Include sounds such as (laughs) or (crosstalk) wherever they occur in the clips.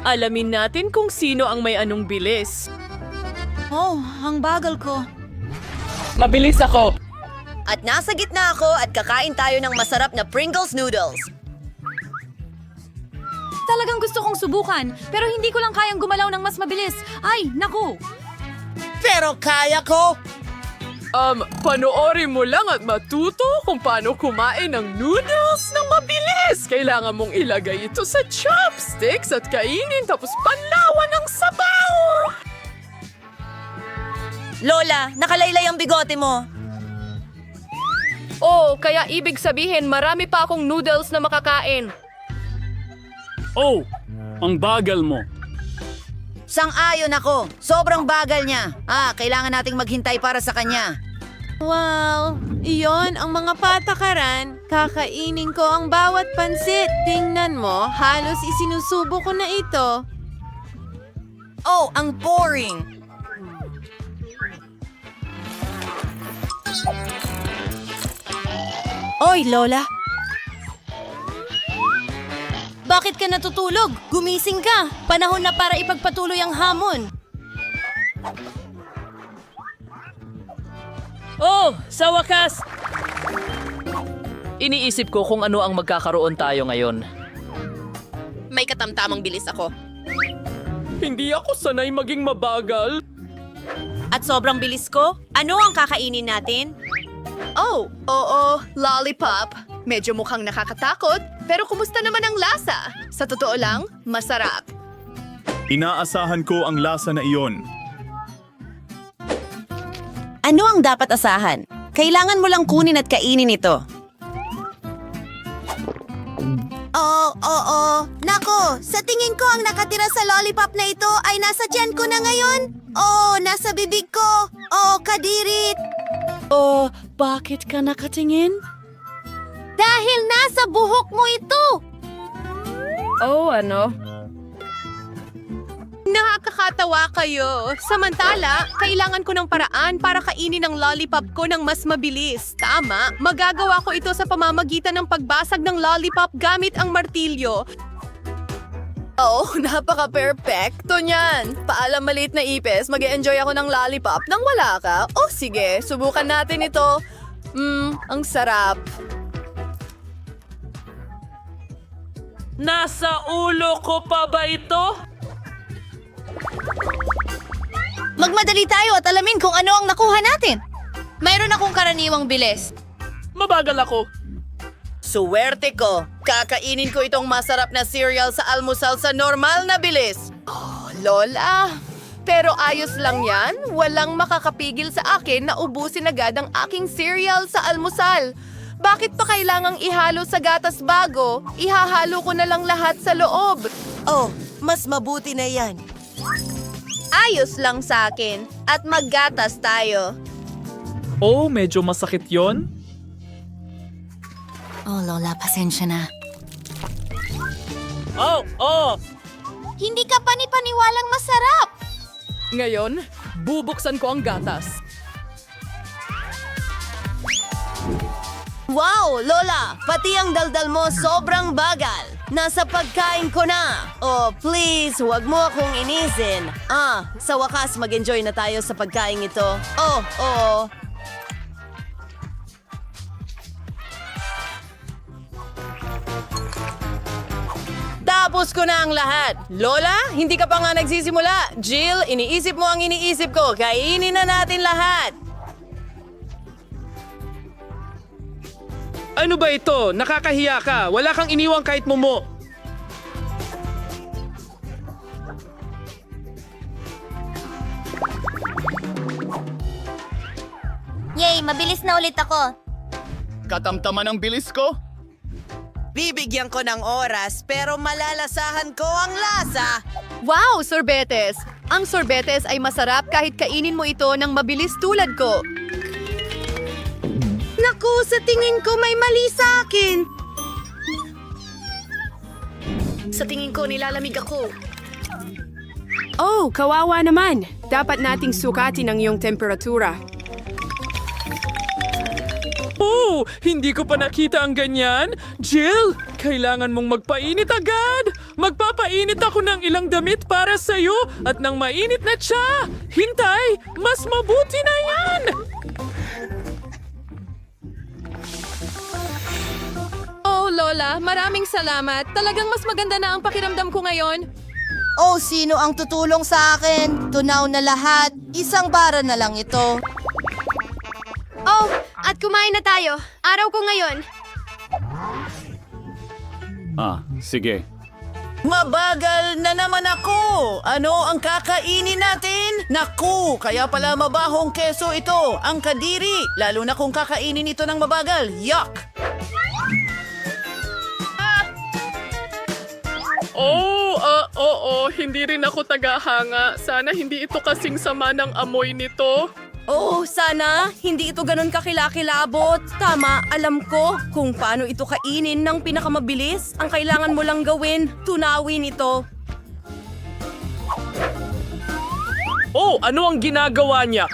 Alamin natin kung sino ang may anong bilis. Oh, ang bagal ko. Mabilis ako! At nasa gitna ako at kakain tayo ng masarap na Pringles noodles. Talagang gusto kong subukan, pero hindi ko lang kayang gumalaw ng mas mabilis. Ay, naku! Pero kaya ko! Um, panoorin mo lang at matuto kung paano kumain ng noodles ng mabilis. Kailangan mong ilagay ito sa chopsticks at kainin tapos panlawan ng sabaw. Lola, nakalaylay ang bigote mo. Oh, kaya ibig sabihin marami pa akong noodles na makakain. Oh, ang bagal mo. Sang-ayon ako. Sobrang bagal niya. Ah, kailangan nating maghintay para sa kanya. Wow! Iyon ang mga patakaran. Kakainin ko ang bawat pansit. Tingnan mo, halos isinusubo ko na ito. Oh, ang boring. Oy, Lola. Bakit ka natutulog? Gumising ka. Panahon na para ipagpatuloy ang hamon. Oh, sa wakas! Iniisip ko kung ano ang magkakaroon tayo ngayon. May katamtamang bilis ako. Hindi ako sanay maging mabagal. At sobrang bilis ko? Ano ang kakainin natin? Oh, oo, lollipop. Medyo mukhang nakakatakot, pero kumusta naman ang lasa? Sa totoo lang, masarap. Inaasahan ko ang lasa na iyon. Ano ang dapat asahan? Kailangan mo lang kunin at kainin ito. Oo, oo. Nako, sa tingin ko ang nakatira sa lollipop na ito ay nasa tiyan ko na ngayon. Oh, nasa bibig ko. Oh, kadirit. Oh, bakit ka nakatingin? Dahil nasa buhok mo ito. Oh, ano? Nakakatawa kayo. Samantala, kailangan ko ng paraan para kainin ang lollipop ko ng mas mabilis. Tama, magagawa ko ito sa pamamagitan ng pagbasag ng lollipop gamit ang martilyo. Oh, (laughs) napaka-perfecto niyan. Paalam maliit na ipis, mag enjoy ako ng lollipop nang wala ka. Oh, sige, subukan natin ito. Mmm, ang sarap. Nasa ulo ko pa ba ito? Magmadali tayo at alamin kung ano ang nakuha natin. Mayroon akong karaniwang bilis. Mabagal ako. Suwerte ko! Kakainin ko itong masarap na cereal sa almusal sa normal na bilis. Lola, pero ayos lang yan. Walang makakapigil sa akin na ubusin agad ang aking cereal sa almusal. Bakit pa kailangang ihalo sa gatas bago? Ihahalo ko na lang lahat sa loob. Oh, mas mabuti na yan. Ayos lang sa akin. At maggatas tayo. Oh, medyo masakit yon. Oh, Lola, pasensya na. Oh, oh! Hindi ka panipaniwalang masarap. Ngayon, bubuksan ko ang gatas. Wow, Lola! Pati ang daldal mo sobrang bagal. Nasa pagkain ko na. Oh, please, huwag mo akong inisin. Ah, sa wakas mag-enjoy na tayo sa pagkain ito. Oh, oo. Tapos ko na ang lahat. Lola, hindi ka pa nga nagsisimula. Jill, iniisip mo ang iniisip ko. Kainin na natin lahat. Ano ba ito? Nakakahiya ka. Wala kang iniwang kahit mumo. Yay, mabilis na ulit ako. Katamtaman ang bilis ko? Bibigyan ko ng oras pero malalasahan ko ang lasa. Wow, sorbetes! Ang sorbetes ay masarap kahit kainin mo ito ng mabilis tulad ko. Naku, sa tingin ko may mali sa akin. Sa tingin ko, nilalamig ako. Oh, kawawa naman. Dapat nating sukatin ang iyong temperatura. Oh, hindi ko pa nakita ang ganyan. Jill, kailangan mong magpainit agad. Magpapainit ako ng ilang damit para sa'yo at nang mainit na siya. Hintay, mas mabuti na yan! Lola, maraming salamat. Talagang mas maganda na ang pakiramdam ko ngayon. Oh, sino ang tutulong sa akin? Tunaw na lahat. Isang bara na lang ito. Oh, at kumain na tayo. Araw ko ngayon. Ah, sige. Mabagal na naman ako! Ano ang kakainin natin? Naku, kaya pala mabahong keso ito, ang kadiri. Lalo na kung kakainin ito ng mabagal. Yuck! Oh, ah, oo, hindi rin ako tagahanga. Sana hindi ito kasing sama ng amoy nito. Oh, sana hindi ito ganun kakilakilabot. Tama, alam ko kung paano ito kainin ng pinakamabilis. Ang kailangan mo lang gawin, tunawin ito. Oh, ano ang ginagawa niya?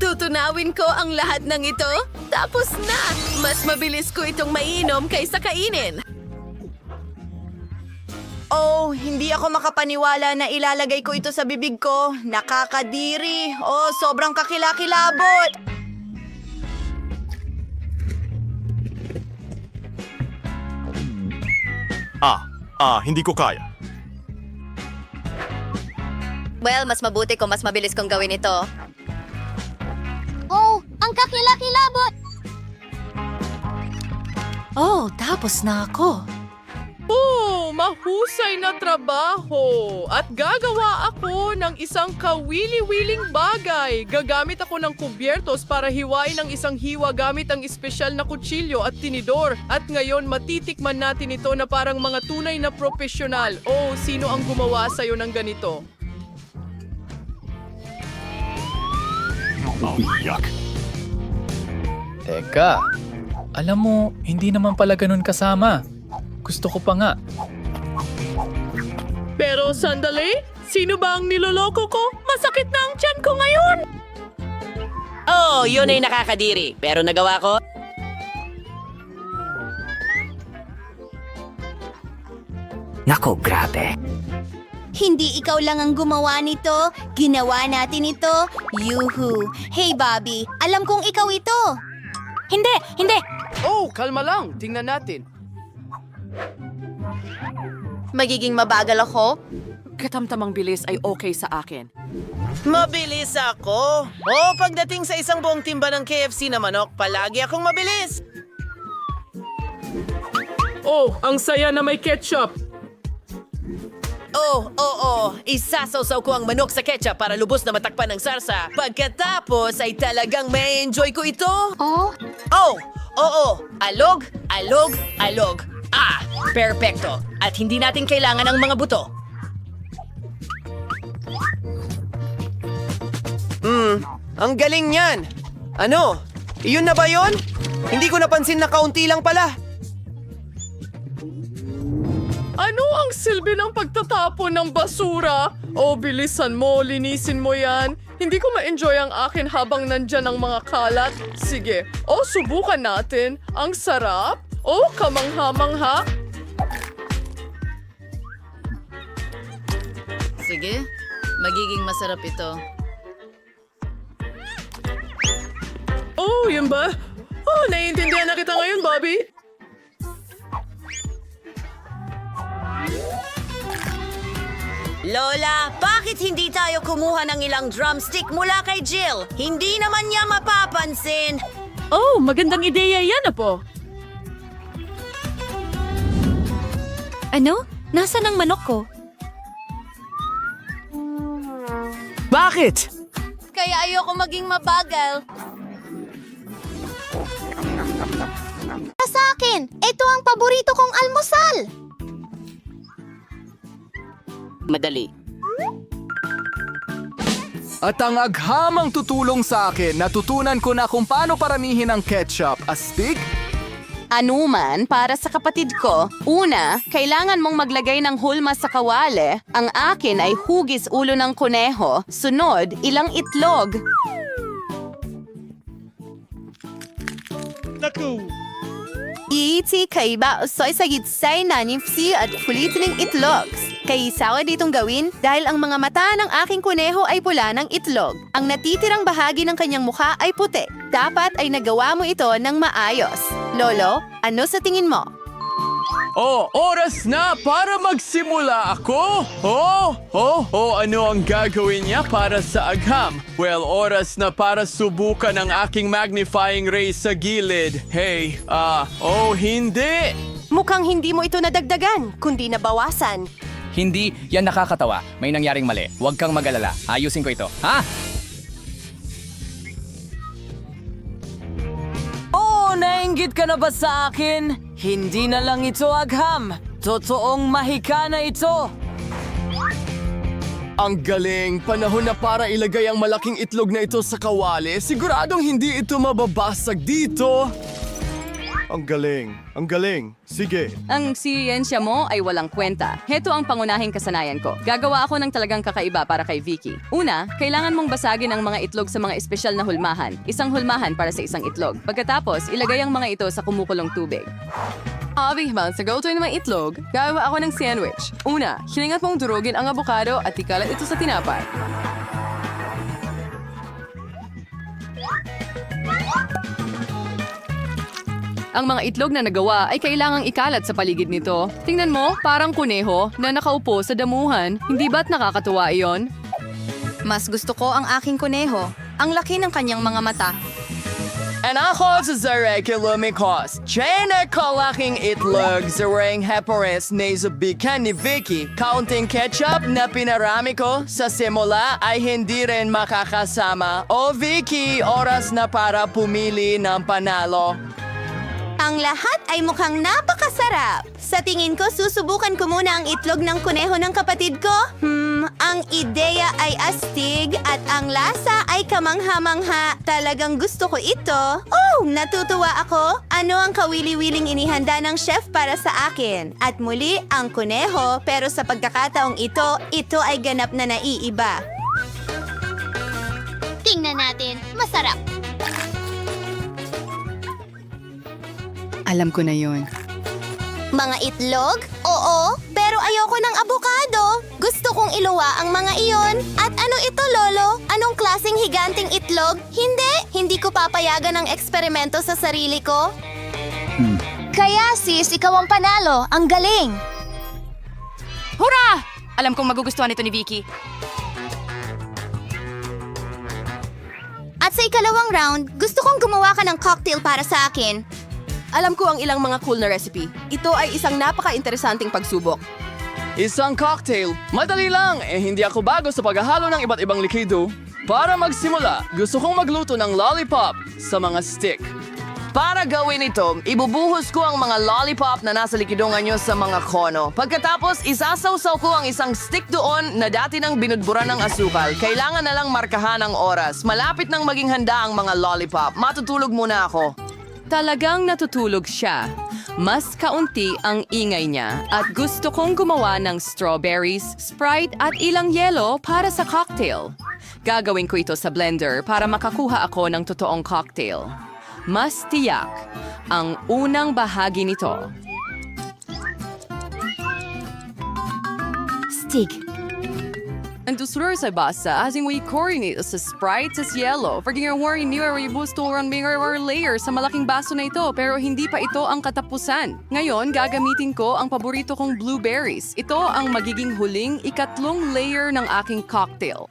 Tutunawin ko ang lahat ng ito, tapos na! Mas mabilis ko itong mainom kaysa kainin. Oh, hindi ako makapaniwala na ilalagay ko ito sa bibig ko. Nakakadiri. Oh, sobrang kakilakilabot. Ah, ah, hindi ko kaya. Well, mas mabuti kung mas mabilis kong gawin ito. Oh, ang kakilakilabot! Oh, tapos na ako. Mahusay na trabaho. At gagawa ako ng isang kawili-wiling bagay. Gagamit ako ng kubyertos para hiwain ang isang hiwa gamit ang espesyal na kutsilyo at tinidor. At ngayon matitikman natin ito na parang mga tunay na profesional. Oh, sino ang gumawa sa'yo ng ganito? Oh, yuck. Teka, alam mo, hindi naman pala ganun kasama. Gusto ko pa nga. Pero sandali, sino ba ang niloloko ko? Masakit na ang tiyan ko ngayon! Oh, yun ay nakakadiri. Pero nagawa ko. Nako, grabe. Hindi ikaw lang ang gumawa nito. Ginawa natin ito. Yuhu. Hey, Bobby. Alam kong ikaw ito. Hindi, hindi. Oh, kalma lang. Tingnan natin. Magiging mabagal ako? Katamtamang bilis ay okay sa akin. Mabilis ako. Oh, pagdating sa isang buong timba ng KFC na manok, palagi akong mabilis. Oh, ang saya na may ketchup. Oh, oo, oh, Isasawsaw ko ang manok sa ketchup para lubos na matakpan ng sarsa. Pagkatapos ay talagang may enjoy ko ito. Oh? Oh, oo. Alog, alog, alog. Ah, perfecto. At hindi natin kailangan ng mga buto. Hmm, ang galing niyan. Ano? Iyon na ba yon? Hindi ko napansin na kaunti lang pala. Ano ang silbi ng pagtatapon ng basura? Oh, bilisan mo, linisin mo yan. Hindi ko ma-enjoy ang akin habang nandyan ang mga kalat. Sige, oh, subukan natin. Ang sarap. Oh, kamangha-mangha. Sige, magiging masarap ito. Oh, yun ba? Oh, naiintindihan na kita ngayon, Bobby. Lola, bakit hindi tayo kumuha ng ilang drumstick mula kay Jill? Hindi naman niya mapapansin. Oh, magandang ideya yan, Apo. Ano? Nasaan ang manok ko? Bakit? Kaya ayoko maging mabagal. Sa akin, ito ang paborito kong almusal. Madali. At ang aghamang tutulong sa akin, natutunan ko na kung paano paramihin ang ketchup. Astig? Anuman para sa kapatid ko. Una, kailangan mong maglagay ng hulma sa kawali. Ang akin ay hugis ulo ng kuneho. Sunod, ilang itlog. Iti kaiba soy sa gitsay na nipsi at kulitin ng itlogs. Kaisawa ditong gawin dahil ang mga mata ng aking kuneho ay pula ng itlog. Ang natitirang bahagi ng kanyang mukha ay puti. Dapat ay nagawa mo ito ng maayos. Lolo, ano sa tingin mo? Oh, oras na para magsimula ako! Oh, oh, oh, ano ang gagawin niya para sa agham? Well, oras na para subukan ang aking magnifying ray sa gilid. Hey, ah, oh, hindi! Mukhang hindi mo ito nadagdagan, kundi nabawasan. Hindi, yan nakakatawa. May nangyaring mali. Huwag kang mag-alala. Ayusin ko ito. Ha? Oh, nainggit ka na ba sa akin? Hindi na lang ito agham. Totoong mahika na ito. Ang galing! Panahon na para ilagay ang malaking itlog na ito sa kawali. Siguradong hindi ito mababasag dito. Ang galing, ang galing. Sige. Ang siyensya mo ay walang kwenta. Heto ang pangunahing kasanayan ko. Gagawa ako ng talagang kakaiba para kay Vicky. Una, kailangan mong basagin ang mga itlog sa mga espesyal na hulmahan. Isang hulmahan para sa isang itlog. Pagkatapos, ilagay ang mga ito sa kumukulong tubig. Abihman, sa gawin ng mga itlog, gagawa ako ng sandwich. Una, hilingat mong durugin ang abokado at ikalat ito sa tinapay. Ang mga itlog na nagawa ay kailangang ikalat sa paligid nito. Tingnan mo, parang kuneho na nakaupo sa damuhan. Hindi ba't nakakatuwa iyon? Mas gusto ko ang aking kuneho. Ang laki ng kanyang mga mata. And ako sa Zarek Lumikos. China kalaking itlog sa ring hepores na isabikan ni Vicky. Counting ketchup na pinarami ko sa simula ay hindi rin makakasama. O Vicky, oras na para pumili ng panalo. Ang lahat ay mukhang napakasarap. Sa tingin ko, susubukan ko muna ang itlog ng kuneho ng kapatid ko. Hmm, ang ideya ay astig at ang lasa ay kamangha-mangha. Talagang gusto ko ito. Oh, natutuwa ako. Ano ang kawili-wiling inihanda ng chef para sa akin? At muli, ang kuneho, pero sa pagkakataong ito, ito ay ganap na naiiba. Tingnan natin. Masarap. Alam ko na yon. Mga itlog? Oo, pero ayoko ng abokado. Gusto kong iluwa ang mga iyon. At ano ito, Lolo? Anong klaseng higanting itlog? Hindi, hindi ko papayagan ang eksperimento sa sarili ko. Kaya sis, ikaw ang panalo. Ang galing. Hurra! Alam kong magugustuhan ito ni Vicky. At sa ikalawang round, gusto kong gumawa ka ng cocktail para sa akin. Alam ko ang ilang mga cool na recipe. Ito ay isang napaka-interesanting pagsubok. Isang cocktail. Madali lang. Eh, hindi ako bago sa paghahalo ng iba't ibang likido. Para magsimula, gusto kong magluto ng lollipop sa mga stick. Para gawin ito, ibubuhos ko ang mga lollipop na nasa likidongan nyo sa mga kono. Pagkatapos, isasawsaw ko ang isang stick doon na dati nang binudburan ng asukal. Kailangan na lang markahan ang oras. Malapit nang maging handa ang mga lollipop. Matutulog muna ako. Talagang natutulog siya. Mas kaunti ang ingay niya at gusto kong gumawa ng strawberries, Sprite at ilang yelo para sa cocktail. Gagawin ko ito sa blender para makakuha ako ng totoong cocktail. Mas tiyak ang unang bahagi nito. Stick. Ang dusur sa basa, asing way coordinate sa Sprite sa yellow. Paging ang worry niyo ay busto ang mga layer sa malaking baso na ito pero hindi pa ito ang katapusan. Ngayon, gagamitin ko ang paborito kong blueberries. Ito ang magiging huling ikatlong layer ng aking cocktail.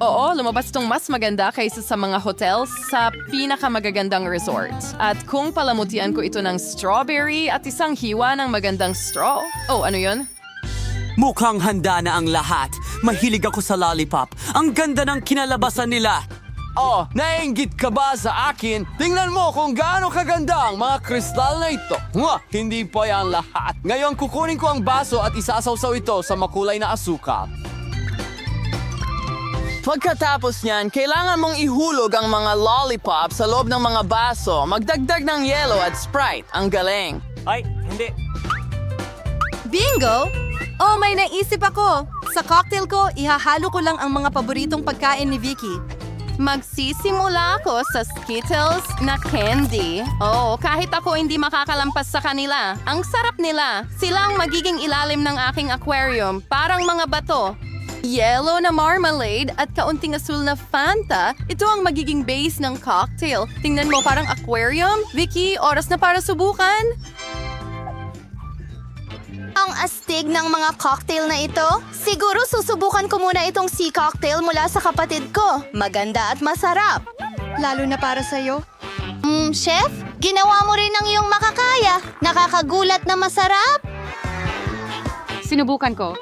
Oo, lumabas itong mas maganda kaysa sa mga hotels sa pinakamagagandang resorts. At kung palamutian ko ito ng strawberry at isang hiwa ng magandang straw. Oh, ano yun? Mukhang handa na ang lahat. Mahilig ako sa lollipop. Ang ganda ng kinalabasan nila. Oh, nainggit ka ba sa akin? Tingnan mo kung gaano kaganda ang mga kristal na ito. Mwah, hindi pa yan lahat. Ngayon kukunin ko ang baso at isasawsaw ito sa makulay na asukal. Pagkatapos niyan, kailangan mong ihulog ang mga lollipop sa loob ng mga baso. Magdagdag ng yellow at Sprite. Ang galing. Ay, hindi. Bingo! Oh, may naisip ako. Sa cocktail ko, ihahalo ko lang ang mga paboritong pagkain ni Vicky. Magsisimula ako sa Skittles na candy. Oo, kahit ako hindi makakalampas sa kanila. Ang sarap nila. Sila ang magiging ilalim ng aking aquarium, parang mga bato. Yellow na marmalade at kaunting asul na Fanta, ito ang magiging base ng cocktail. Tingnan mo parang aquarium. Vicky, oras na para subukan. Ang astig ng mga cocktail na ito? Siguro susubukan ko muna itong sea cocktail mula sa kapatid ko. Maganda at masarap. Lalo na para sa'yo. Hmm, chef, ginawa mo rin ang iyong makakaya. Nakakagulat na masarap. Sinubukan ko.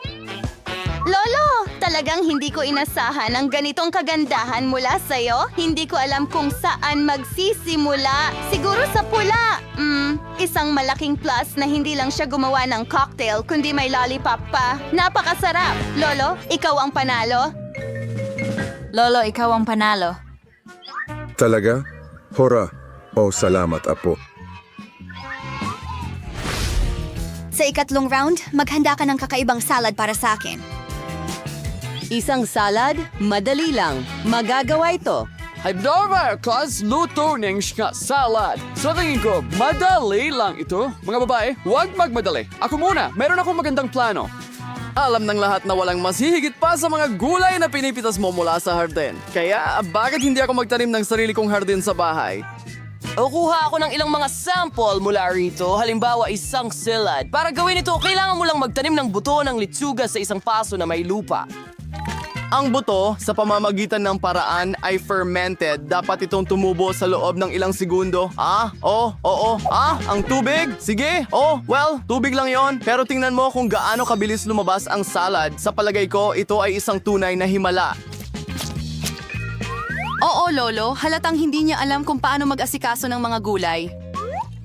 Lolo, talagang hindi ko inasahan ang ganitong kagandahan mula sa'yo. Hindi ko alam kung saan magsisimula. Siguro sa pula. Hmm, isang malaking plus na hindi lang siya gumawa ng cocktail, kundi may lollipop pa. Napakasarap. Lolo, ikaw ang panalo. Lolo, ikaw ang panalo. Talaga? Hora. Oh, salamat, Apo. Sa ikatlong round, maghanda ka ng kakaibang salad para sa akin. Isang salad? Madali lang. Magagawa ito. Haidorba, class luto ng salad. Sa tingin ko, madali lang ito. Mga babae, huwag magmadali. Ako muna, meron akong magandang plano. Alam ng lahat na walang mas hihigit pa sa mga gulay na pinipitas mo mula sa hardin. Kaya bakit hindi ako magtanim ng sarili kong hardin sa bahay? O kuha ako ng ilang mga sample mula rito, halimbawa isang salad. Para gawin ito, kailangan mo lang magtanim ng buto ng litsuga sa isang paso na may lupa. Ang buto, sa pamamagitan ng paraan, ay fermented. Dapat itong tumubo sa loob ng ilang segundo. Ah, oh, oo, ah, ang tubig? Sige, oh, well, tubig lang yon. Pero tingnan mo kung gaano kabilis lumabas ang salad. Sa palagay ko, ito ay isang tunay na himala. Oo, Lolo, halatang hindi niya alam kung paano mag-asikaso ng mga gulay.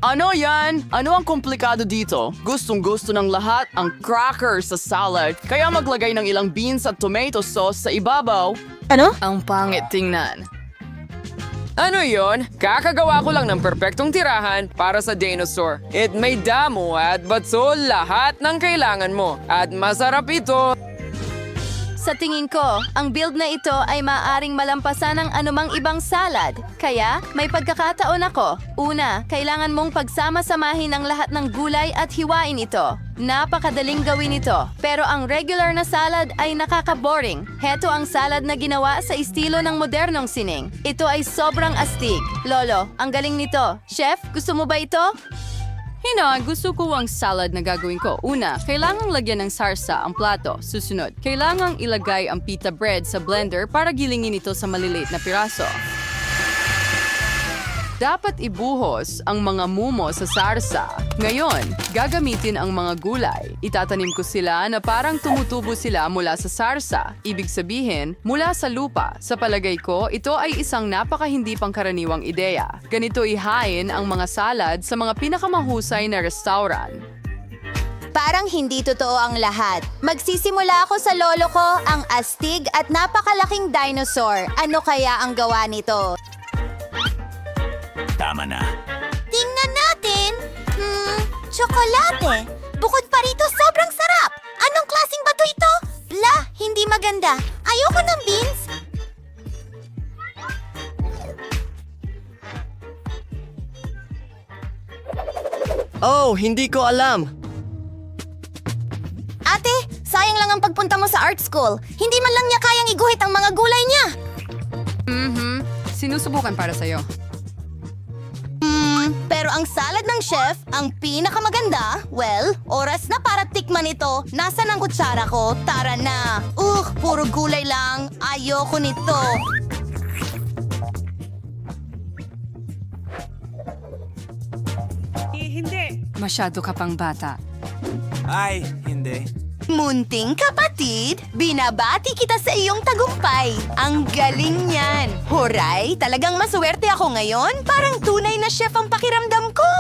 Ano yan? Ano ang komplikado dito? Gustong gusto ng lahat ang cracker sa salad, kaya maglagay ng ilang beans at tomato sauce sa ibabaw. Ano? Ang pangit tingnan. Ano yon? Kakagawa ko lang ng perpektong tirahan para sa dinosaur. It may damo at batso lahat ng kailangan mo. At masarap ito. Sa tingin ko, ang build na ito ay maaring malampasan ng anumang ibang salad. Kaya, may pagkakataon ako. Una, kailangan mong pagsama-samahin ang lahat ng gulay at hiwain ito. Napakadaling gawin ito. Pero ang regular na salad ay nakaka-boring. Heto ang salad na ginawa sa estilo ng modernong sining. Ito ay sobrang astig. Lolo, ang galing nito. Chef, gusto mo ba ito? Hina, gusto ko ang salad na gagawin ko. Una, kailangang lagyan ng sarsa ang plato. Susunod, kailangang ilagay ang pita bread sa blender para gilingin ito sa maliliit na piraso. Dapat ibuhos ang mga mumo sa sarsa. Ngayon, gagamitin ang mga gulay. Itatanim ko sila na parang tumutubo sila mula sa sarsa. Ibig sabihin, mula sa lupa. Sa palagay ko, ito ay isang napaka hindi pangkaraniwang ideya. Ganito ihain ang mga salad sa mga pinakamahusay na restaurant. Parang hindi totoo ang lahat. Magsisimula ako sa lolo ko, ang astig at napakalaking dinosaur. Ano kaya ang gawa nito? Tama na. Tingnan natin. Hmm, tsokolate. Bukod pa rito, sobrang sarap. Anong klaseng bato ito? Bla, hindi maganda. Ayoko ng beans. Oh, hindi ko alam. Ate, sayang lang ang pagpunta mo sa art school. Hindi man lang niya kayang iguhit ang mga gulay niya. Mhm. Sinusubukan para sa'yo. Pero ang salad ng chef, ang pinakamaganda, well, oras na para tikman ito. Nasaan ang kutsara ko? Tara na. Ugh, puro gulay lang. Ayoko nito. Masyado ka pang bata. Ay, hindi. Munting kapatid, binabati kita sa iyong tagumpay. Ang galing niyan. Horay, talagang maswerte ako ngayon. Parang tunay na chef ang pakiramdam ko.